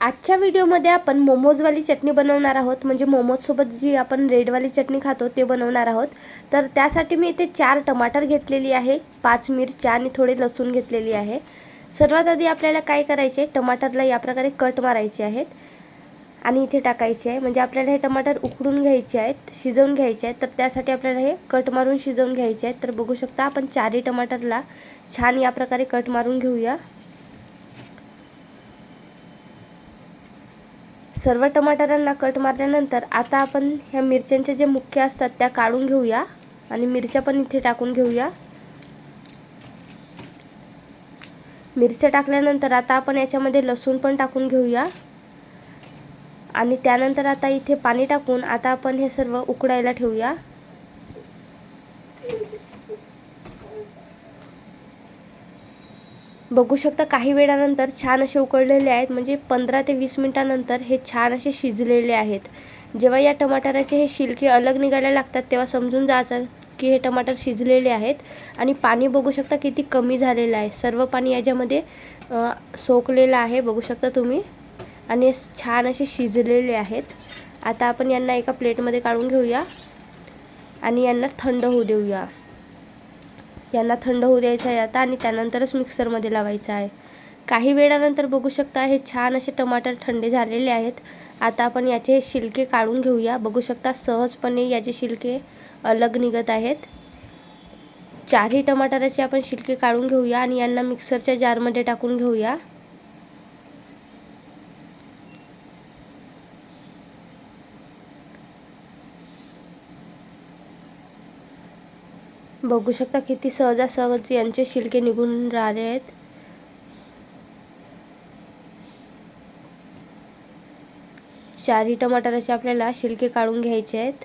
आजच्या व्हिडिओमध्ये आपण मोमोजवाली चटणी बनवणार आहोत. म्हणजे मोमोजसोबत जी आपण रेडवाली चटणी खातो ते बनवणार आहोत. तर त्यासाठी मी इथे चार टमाटर घेतलेली आहे पाच मिरच्या आणि थोडे लसूण घेतलेली आहे. सर्वात आधी आपल्याला काय करायचे टमाटरला या प्रकारे कट मारायचे आहेत आणि इथे टाकायचे आहे. म्हणजे आपल्याला हे टमाटर उकडून घ्यायचे आहेत शिजवून घ्यायचे आहेत. तर त्यासाठी आपल्याला हे कट मारून शिजवून घ्यायचे आहेत. तर बघू शकता आपण चारही टमाटरला छान या प्रकारे कट मारून घेऊया. सर्व टमाटरांना कट मारल्यानंतर आता आपण ह्या मिरच्यांचे जे मुख्य असतात त्या काढून घेऊया आणि मिरच्या पण इथे टाकून घेऊया. मिरच्या टाकल्यानंतर आता आपण याच्यामध्ये लसूण पण टाकून घेऊया. आणि त्यानंतर आता इथे पाणी टाकून आता आपण हे सर्व उकडायला ठेवूया. बघू शकता काही वेळानंतर छान असे उकळलेले आहेत. म्हणजे पंधरा ते वीस मिनटानंतर हे छान असे शिजलेले आहेत. जेव्हा या टमाटराचे हे शिलके अलग निघायला लागतात तेव्हा समजून जायचं की हे टमाटर शिजलेले आहेत. आणि पाणी बघू शकता किती कमी झालेलं आहे. सर्व पाणी याच्यामध्ये सोकलेलं आहे बघू शकता तुम्ही. आणि हे छान असे शिजलेले आहेत. आता आपण यांना एका प्लेटमध्ये काढून घेऊया. आणि यांना थंड होऊ देऊया. यांना थंड होऊ द्यायचं आहे आता आणि त्यानंतरच मिक्सरमध्ये लावायचं आहे. काही वेळानंतर बघू शकता हे छान असे टमाटर थंडे झालेले आहेत. आता आपण याचे शिलके काढून घेऊया. बघू शकता सहजपणे याचे शिलके अलग निघत आहेत. चारही टमाटराचे आपण शिलके काढून घेऊया आणि यांना मिक्सरच्या जारमध्ये टाकून घेऊया. बघू शकता किती सहजासहज यांचे शिलके निघून राहिले आहेत. चारही टमाटराचे आपल्याला शिलके काढून घ्यायचे आहेत.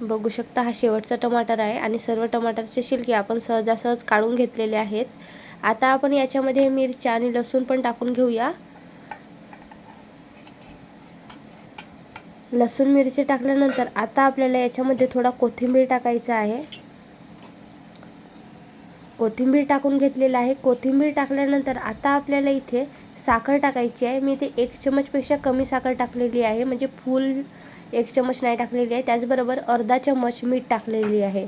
बघू शकता हा शेवटचा टमाटर आहे आणि सर्व टमाटरचे शिलके आपण सहजासहज काढून घेतलेले आहेत. आता आपण याच्यामध्ये मिरच्या आणि लसूण पण टाकून घेऊया. लसूण मिरची टाकल्यानंतर आता आपल्याला याच्यामध्ये थोडा कोथिंबीर टाकायचा आहे. कोथिंबीर टाकून घेतलेला आहे. कोथिंबीर टाकल्यानंतर आता आपल्याला इथे साखर टाकायची आहे. मी इथे एक चमचपेक्षा कमी साखर टाकलेली आहे. म्हणजे फुल एक चमच नाही टाकलेली आहे. त्याचबरोबर अर्धा चमच मीठ टाकलेली आहे.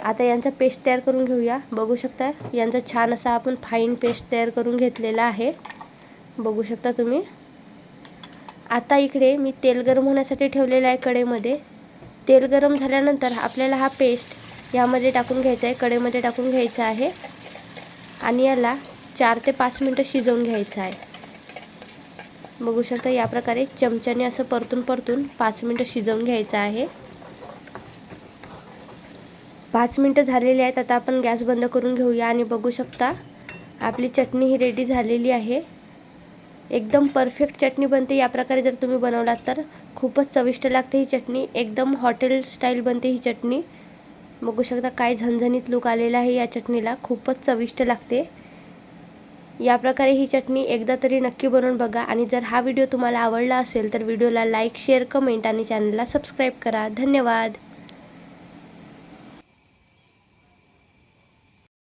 आता यांचा पेस्ट तयार करून घेऊया. बघू शकता यांचा छान असा आपण फाईन पेस्ट तयार करून घेतलेला आहे. बघू शकता तुम्ही. आता इकडे मी तेल गरम होण्यासाठी ठेवलेलं आहे कडेमध्ये तेल गरम झाल्यानंतर आपल्याला हा पेस्ट यामध्ये टाकून घ्यायचा आहे कडेमध्ये टाकून घ्यायचा आहे. आणि याला चार ते पाच मिनटं शिजवून घ्यायचं आहे. बघू शकता या प्रकारे चमच्याने असं परतून परतून पाच मिनटं शिजवून घ्यायचं आहे. पाच मिनटं झालेली आहेत आता आपण गॅस बंद करून घेऊया आणि बघू शकता आपली चटणी ही रेडी झालेली आहे. एकदम परफेक्ट चटणी बनते या प्रकारे जर तुम्ही बनवलात तर. खूपच चविष्ट लागते ही चटणी. एकदम हॉटेल स्टाईल बनते ही चटणी. बघू शकता काय झणझणीत लूक आलेला आहे या चटणीला. खूपच चविष्ट लागते. या प्रकारे ही चटणी एकदा तरी नक्की बनवून बघा आणि जर हा व्हिडिओ तुम्हाला आवडला असेल तर व्हिडिओला लाईक शेअर कमेंट आणि चॅनलला सबस्क्राईब करा. धन्यवाद.